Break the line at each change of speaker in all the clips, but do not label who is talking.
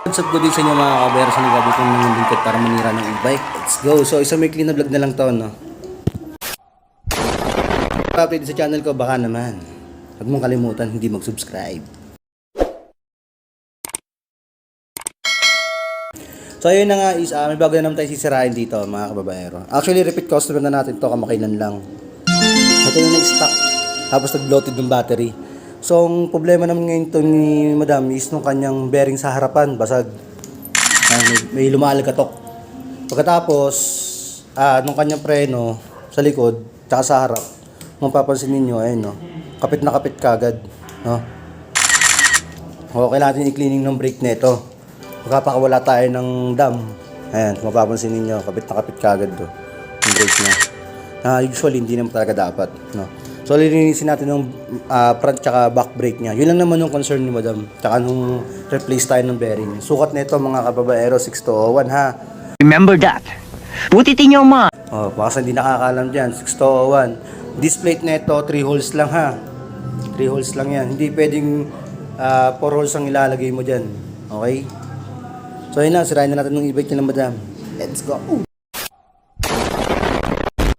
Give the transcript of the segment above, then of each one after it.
What's up good day sa inyo mga kabero sa nagabi kong ng lingkod para manira ng e-bike. Let's go! So isang may clean na vlog na lang to, no? Update sa channel ko, baka naman. Huwag mong kalimutan, hindi mag-subscribe. So ayun na nga is, ah, may bago na naman tayo sisirain dito mga kababaero. Actually, repeat customer na natin to kamakailan lang. Ito yung na-stock. Tapos nag-bloated yung battery. So, ang problema naman ngayon to ni Madam is nung kanyang bearing sa harapan, basag. Ah, may, may lumalagatok. Pagkatapos, ah, nung kanyang preno sa likod, tsaka sa harap, kung papansin ninyo, ayun, no? Kapit na kapit kagad, no? O, kailangan natin i-cleaning ng brake nito. Magkapakawala tayo ng dam. Ayan, kung mapapansin ninyo, kapit na kapit kagad to. Yung brake niya. Na usually, hindi naman talaga dapat. No? So, lilinisin natin ng ah, front tsaka back brake niya. Yun lang naman yung concern ni madam. Tsaka nung replace tayo ng bearing. Sukat nito mga kababaero 6201 ha.
Remember that. Put it in your mind.
Oh, baka hindi nakakalam dyan, 6201. This plate na ito, 3 holes lang ha. 3 holes lang yan. Hindi pwedeng 4 holes ang ilalagay mo dyan. Okay? So yun na, sirayin na natin ng e-bike niya ng madam. Let's go!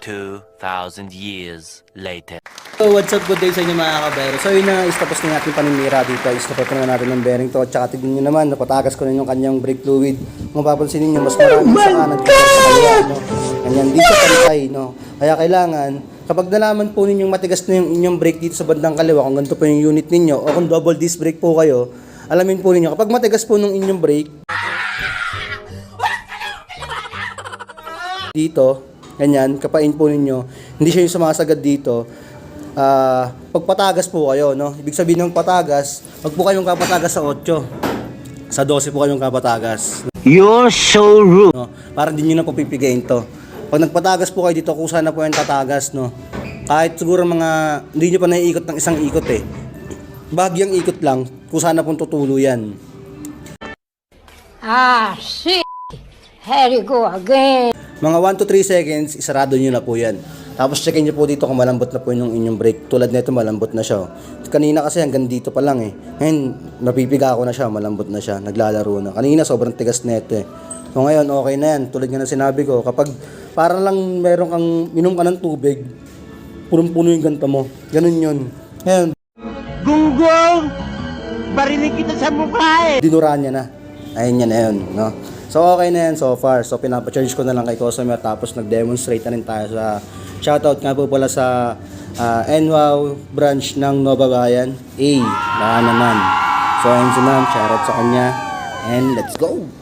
2,000 years later.
So what's up, good day sa inyo mga kabayro. So yun na, is tapos na natin paninira dito. Is tapos na natin ng bearing to. Tsaka tignan nyo naman, napatagas ko na yung kanyang brake fluid. Kung mapapansin ninyo, mas marami sa kanan kaysa sa kaliwa. No? Ganyan, di siya pantay. No? Kaya kailangan, kapag nalaman po ninyong matigas na yung inyong brake dito sa bandang kaliwa, kung ganito po yung unit ninyo, o kung double disc brake po kayo, alamin po ninyo, kapag matigas po nung inyong brake, dito, ganyan, kapain po ninyo, hindi siya yung sumasagad dito, ah pagpatagas po kayo, no? Ibig sabihin ng patagas, wag po kayong kapatagas sa 8. Sa 12 po kayong kapatagas.
You're so rude.
No? Para hindi nyo na po pipigayin to. Pag nagpatagas po kayo dito, kusa na po yung tatagas, no? Kahit siguro mga, hindi nyo pa naiikot ng isang ikot eh. Bahagyang ikot lang, kusa na pong tutulo yan.
Ah, shit. Here you go again.
Mga 1 to 3 seconds, isarado nyo na po yan. Tapos checkin nyo po dito kung malambot na po yung inyong brake. Tulad nito, malambot na siya. oh. Kanina kasi hanggang dito pa lang eh. Ngayon, napipiga ako na siya, malambot na siya, naglalaro na. Kanina, sobrang tigas nito eh. So ngayon, okay na yan. Tulad nga ng sinabi ko, kapag para lang meron kang minom ka ng tubig, punong-puno yung ganto mo. Ganun yun. Ngayon,
Gunggong! Barinig kita sa mukha eh!
dinura niya na. Ayun yan na yun, no? So, okay na yan so far. So, pinapacharge ko na lang kay customer tapos nag-demonstrate na rin tayo sa shoutout nga po pala sa uh, NWOW branch ng Nova Bayan. A, baka naman. So, ayun si ma'am, shoutout sa kanya. And let's go!